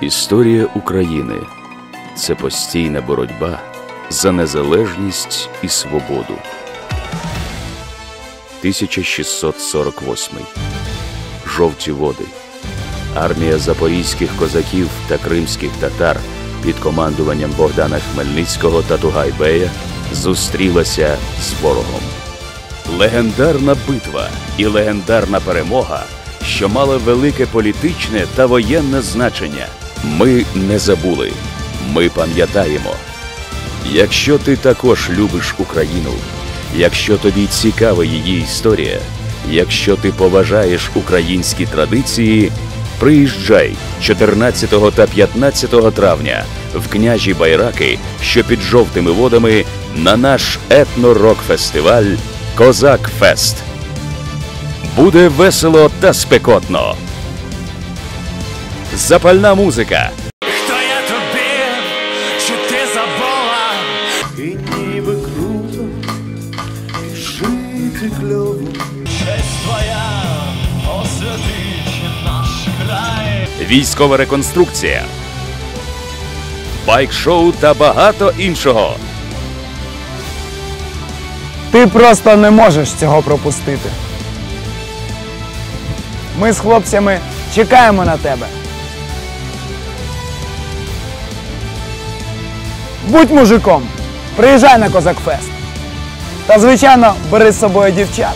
Історія України це постійна боротьба за незалежність і свободу. 1648. Жовті води. Армія запорізьких козаків та кримських татар під командуванням Богдана Хмельницького та Тугайбея зустрілася з ворогом. Легендарна битва і легендарна перемога, що мала велике політичне та воєнне значення. Ми не забули, ми пам'ятаємо. Якщо ти також любиш Україну, якщо тобі цікава її історія, якщо ти поважаєш українські традиції, приїжджай 14 та 15 травня в княжі Байраки, що під жовтими водами, на наш етно-рок-фестиваль Козак Фест. Буде весело та спекотно. Запальна музика. Хто я тобі, чи ти забула? І ніби круто, і жити кльово. Честь твоя освятить наш край. військова реконструкція, байк-шоу та багато іншого. Ти просто не можеш цього пропустити. Ми з хлопцями чекаємо на тебе. Будь мужиком, приїжджай на Козакфест. Та, звичайно, бери з собою дівчат.